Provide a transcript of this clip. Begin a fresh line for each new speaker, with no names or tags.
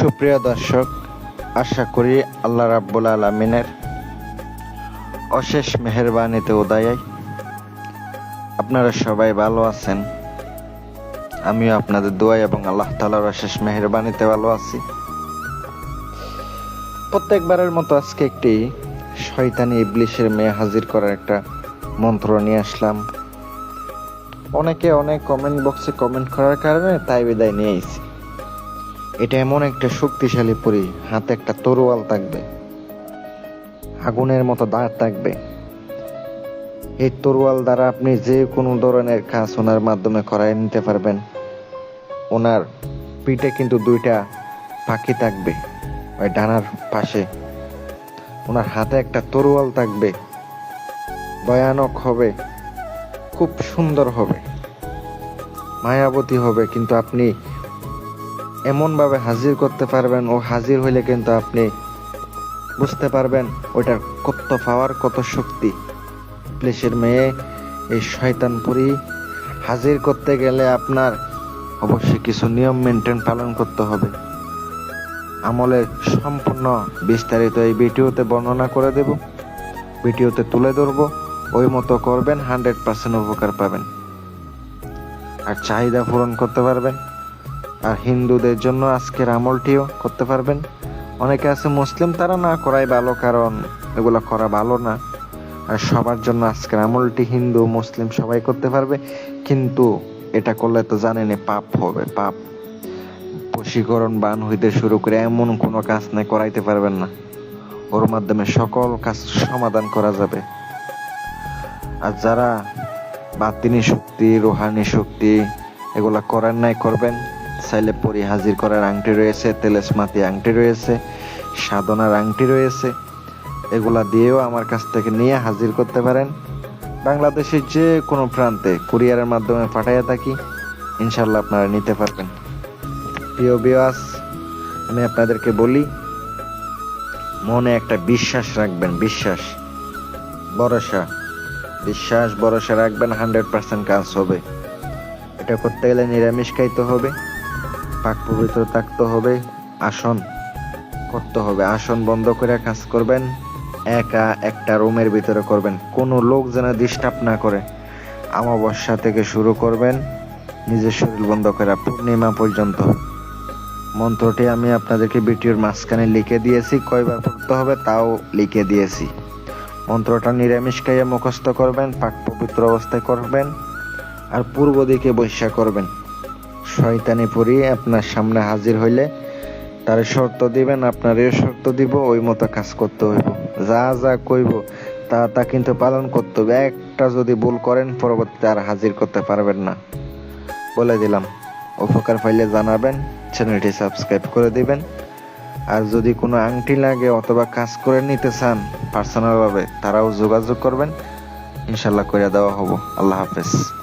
সুপ্রিয় দর্শক, আশা করি আল্লাহ রাব্বুল আলমিনের অশেষ মেহরবানিতে উদয় আপনারা সবাই ভালো আছেন। আমিও আপনাদের দোয়াই এবং আল্লাহ তালার অশেষ মেহরবানিতে ভালো আছি। প্রত্যেকবারের মতো আজকে একটি শয়তানি ইবলিশের মেয়ে হাজির করার একটা মন্ত্র নিয়ে আসলাম। অনেকে অনেক কমেন্ট বক্সে কমেন্ট করার কারণে তাই বিদায় নিয়ে আইছি। এটা এমন একটা শক্তিশালী পরি, হাতে একটা তরোয়াল থাকবে, আগুনের মতো দাঁড় থাকবে। এই তরোয়াল দ্বারা আপনি যে কোনো ধরনের কাজ ওনার মাধ্যমে করাই নিতে পারবেন। ওনার পিঠে কিন্তু দুইটা পাখি থাকবে, ওই ডানার পাশে। ওনার হাতে একটা তরোয়াল থাকবে, ভয়ানক হবে, খুব সুন্দর হবে, মায়াবতী হবে, কিন্তু আপনি এমনভাবে হাজির করতে পারবেন, ও হাজির হইলে কিন্তু আপনি বুঝতে পারবেন ওইটার কত পাওয়ার, কত শক্তি। প্লেসের মেয়ে, এই শয়তানপুরি হাজির করতে গেলে আপনার অবশ্যই কিছু নিয়ম মেনটেন পালন করতে হবে। আমলের সম্পূর্ণ বিস্তারিত এই ভিডিওতে বর্ণনা করে দেব। ভিডিওতে তুলে ধরবো, ওই মতো করবেন, হান্ড্রেড পার্সেন্ট উপকার পাবেন। আর চাহিদা পূরণ করতে পারবেন। আর হিন্দুদের জন্য আজকের আমলটিও করতে পারবেন। অনেকে আছে মুসলিম, তারা না করাই ভালো, কারণ এগুলো করা ভালো না। আর সবার জন্য আজকের আমলটি হিন্দু, মুসলিম সবাই করতে পারবে, কিন্তু এটা করলে তো জানেন পাপ হবে, পাপ। বশীকরণ বান হইতে শুরু করে এমন কোনো কাজ নাই, করাইতে পারবেন না। ওর মাধ্যমে সকল কাজ সমাধান করা যাবে। আর যারা বাতিনি শক্তি, রোহানি শক্তি এগুলা করার নাই, করবেন। চাইলে পরি হাজির করার আংটি রয়েছে তেলেসমাতি আংটি রয়েছে, সাধনার আংটি রয়েছে। এগুলা দিয়েও আমার কাছ থেকে নিয়ে হাজির করতে পারেন। বাংলাদেশের যে কোনো প্রান্তে কুরিয়ারের মাধ্যমে পাঠাইয়া থাকি ইনশাল্লাহ আপনারা নিতে পারবেন। প্রিয় বিয়াস আমি আপনাদেরকে বলি, মনে একটা বিশ্বাস রাখবেন, বিশ্বাস, ভরসা। বিশ্বাস, ভরসা রাখবেন, হান্ড্রেড পার্সেন্ট কাজ হবে। এটা করতে গেলে নিরামিষ খাইতে হবে। পাক পবিত্র থাকতে হবে, আসন করতে হবে। আসন বন্ধ করে কাজ করবেন, একা একটা রুমের ভিতরে করবেন। কোনো লোক যেন ডিস্টার্ব না করে। আমাবস্যা থেকে শুরু করবেন, নিজের শরীর বন্ধ করে পূর্ণিমা পর্যন্ত। মন্ত্রটি আমি আপনাদেরকে ভিডিওর মাঝখানে লিখে দিয়েছি, কয়বার পড়তে হবে তাও লিখে দিয়েছি। মন্ত্রটা নিরামিষ খাইয়ে মুখস্থ করবেন, পাক পবিত্র অবস্থায় করবেন, আর পূর্ব দিকে বৈশা করবেন। শয়তানি পরি, আপনার সামনে হাজির হইলে তার শর্ত দিবেন, আপনারও শর্ত দিব, ওই মতো কাজ করতে হইব। যা যা কইব, তা তা কিন্তু পালন করতে হবে। একটা যদি ভুল করেন, পরবর্তীতে আর হাজির করতে পারবেন না। বলে দিলাম। উপকার পাইলে জানাবেন, চ্যানেলটি সাবস্ক্রাইব করে দিবেন। আর যদি কোনো আংটি লাগে অথবা কাজ করে নিতে চান পার্সোনালভাবে তারাও যোগাযোগ করবেন। ইনশাল্লাহ করে দেওয়া হব। আল্লাহ হাফেজ।